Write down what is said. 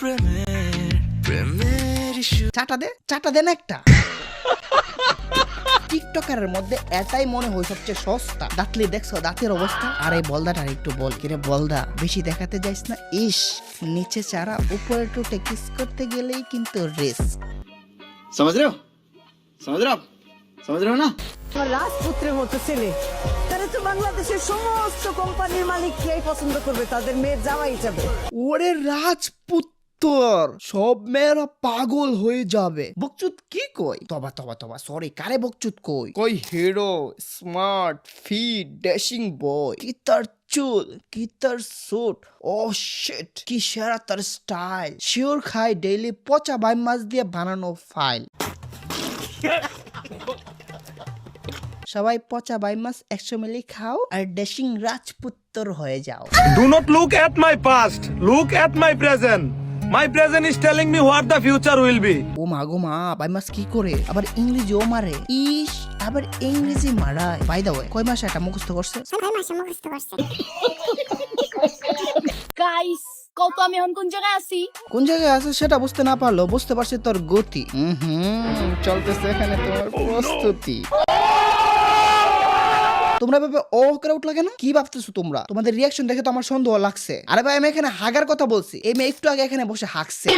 প্রেমের প্রেমের চাটা দে চাটা একটা। টিকটকারের মধ্যে এটাই মনে হয় সবচেয়ে সস্তা। দাঁতলি দেখছ দাঁতের অবস্থা? আর এই একটু বল। কিরে বলদা বেশি দেখাতে যাইস না? ইস নিচে চারা উপরে করতে গেলেই কিন্তু রেস সমাজ রেও সমাজ সমাজ রেও না রাজপুত্রের মতো ছেলে। তারা তো বাংলাদেশের সমস্ত কোম্পানির মালিককেই পছন্দ করবে তাদের মেয়ের জামাই হিসাবে। ওরে রাজপুত্র! রাজপুত্তর সব মেয়েরা পাগল হয়ে যাবে। বকচুত কি কই তবা তবা তবা সরি কারে বকচুত কই কই hero smart fit dashing boy কি তার চুল কি তার স্যুট ও শিট কি সেরা তার স্টাইল শিওর খাই ডেইলি পচা বাই মাছ দিয়ে বানানো ফাইল সবাই পচা বাই মাছ একশো মিলি খাও আর ড্যাশিং রাজপুত্তর হয়ে যাও। Do not look at my past. Look at my present. My present is telling me what the future will be. ও মা গো মা বাই মাস কি করে? আবার ইংরেজিও মারে। ইস আবার ইংরেজি মারায়। বাই দা কয় মাস এটা মুখস্থ করছে? গাইস কত আমি এখন কোন জায়গায় আছি? কোন জায়গায় আছে সেটা বুঝতে না পারল বুঝতে পারছি তোর গতি। হুম চলতেছে এখানে তোমার প্রস্তুতি। তোমরা ভাবে ও করে উঠল কেন? কি ভাবতেছো তোমরা? তোমাদের রিয়াকশন দেখে তো আমার সন্দেহ লাগছে। আরে ভাই, আমি এখানে হাগার কথা বলছি। এই মেয়ে একটু আগে এখানে বসে হাঁকছে